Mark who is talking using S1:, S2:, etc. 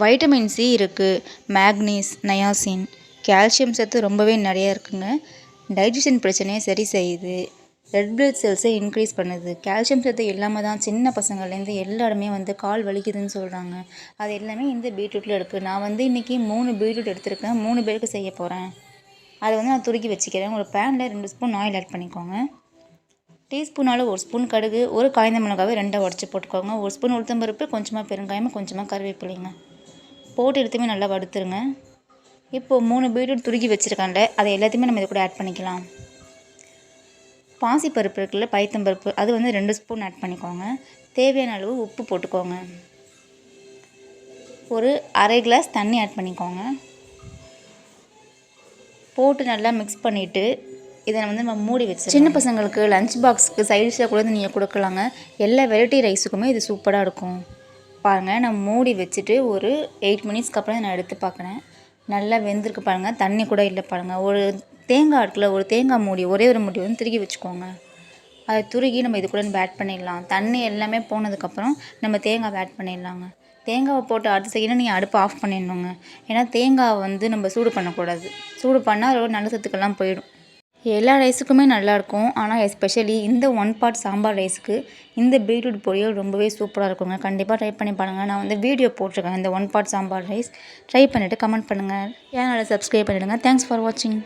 S1: Vitamin C இருக்குது மேக்னீஸ் niacin calcium சத்து ரொம்பவே நிறையா இருக்குங்க. டைஜஷன் பிரச்சனையை சரி செய்யுது. ரெட் பிளட் செல்ஸை இன்க்ரீஸ் பண்ணுது. கால்சியம் சத்து இல்லாமல் தான் சின்ன பசங்கள்லேருந்து எல்லாருமே வந்து கால் வலிக்குதுன்னு சொல்கிறாங்க அது எல்லாமே இந்த பீட்ரூட்டில் இருக்குது நான் வந்து இன்றைக்கி மூணு பீட்ரூட் எடுத்திருக்கேன். மூணு பேருக்கு செய்ய போகிறேன் அதை வந்து நான் துருக்கி வச்சுக்கிறேன். ஒரு பேனில் ரெண்டு ஸ்பூன் ஆயில் ஆட் பண்ணிக்கோங்க. டீஸ்பூனால் ஒரு ஸ்பூன் கடுகு ஒரு காய்ந்த மிளகாவை ரெண்டாக உடச்சி போட்டுக்கோங்க. ஒரு ஸ்பூன் உளுத்தம்பருப்பு கொஞ்சமாக பெருங்காயமாக கொஞ்சமாக கருவேப்பிலைங்க போட்டு எடுத்துமே நல்லா வறுத்துருங்க. இப்போது மூணு பீட்ரூட் துருக்கி வச்சுருக்காண்ட அதை எல்லாத்தையுமே நம்ம இது கூட ஆட் பண்ணிக்கலாம். பாசிப்பருப்பு இருக்குல்ல பைத்தம்பருப்பு அது வந்து ரெண்டு ஸ்பூன் ஆட் பண்ணிக்கோங்க. தேவையான அளவு உப்பு போட்டுக்கோங்க. ஒரு அரை கிளாஸ் தண்ணி ஆட் பண்ணிக்கோங்க. போட்டு நல்லா மிக்ஸ் பண்ணிவிட்டு இதை வந்து நம்ம மூடி வச்சு சின்ன பசங்களுக்கு லஞ்ச் பாக்ஸுக்கு சைடிஷாக கூட நீங்கள் கொடுக்கலாங்க. எல்லா வெரைட்டி ரைஸுக்குமே இது சூப்பராக இருக்கும். பாருங்கள் நான் மூடி வச்சுட்டு ஒரு எயிட் மினிட்ஸ்க்கு அப்புறம் நான் எடுத்து பார்க்குறேன். நல்லா வெந்திருக்கு பாருங்கள் தண்ணி கூட இல்லை பாருங்கள் ஒரு தேங்காய் இருக்குல்ல ஒரு தேங்காய் மூடி ஒரே ஒரு மூடி வந்து திருகி வச்சுக்கோங்க. அதை துருகி நம்ம இது கூட ஆட் பண்ணிடலாம். தண்ணி எல்லாமே போனதுக்கப்புறம் நம்ம தேங்காவை ஆட் பண்ணிடலாங்க. தேங்காவை போட்டு அடுத்த செகண்ட் நீங்கள் அடுப்பு ஆஃப் பண்ணிடணுங்க. ஏன்னா தேங்காவை வந்து நம்ம சூடு பண்ணக்கூடாது. சூடு பண்ணால் அதோட நல்ல சத்துக்கெல்லாம் போயிடும். எல்லா ரைஸுக்குமே நல்லாயிருக்கும் ஆனால் எஸ்பெஷலி இந்த ஒன் பார்ட் சாம்பார் ரைஸுக்கு இந்த பீட்ரூட் பொரியல் ரொம்பவே சூப்பராக இருக்குங்க. கண்டிப்பாக ட்ரை பண்ணி பாருங்கள் நான் வந்து வீடியோ போட்டிருக்கேன். இந்த one part sambar rice try பண்ணிவிட்டு கமெண்ட் பண்ணுங்கள் சேனலை சப்ஸ்கிரைப் பண்ணிவிடுங்க தேங்க்ஸ் ஃபார் வாட்சிங்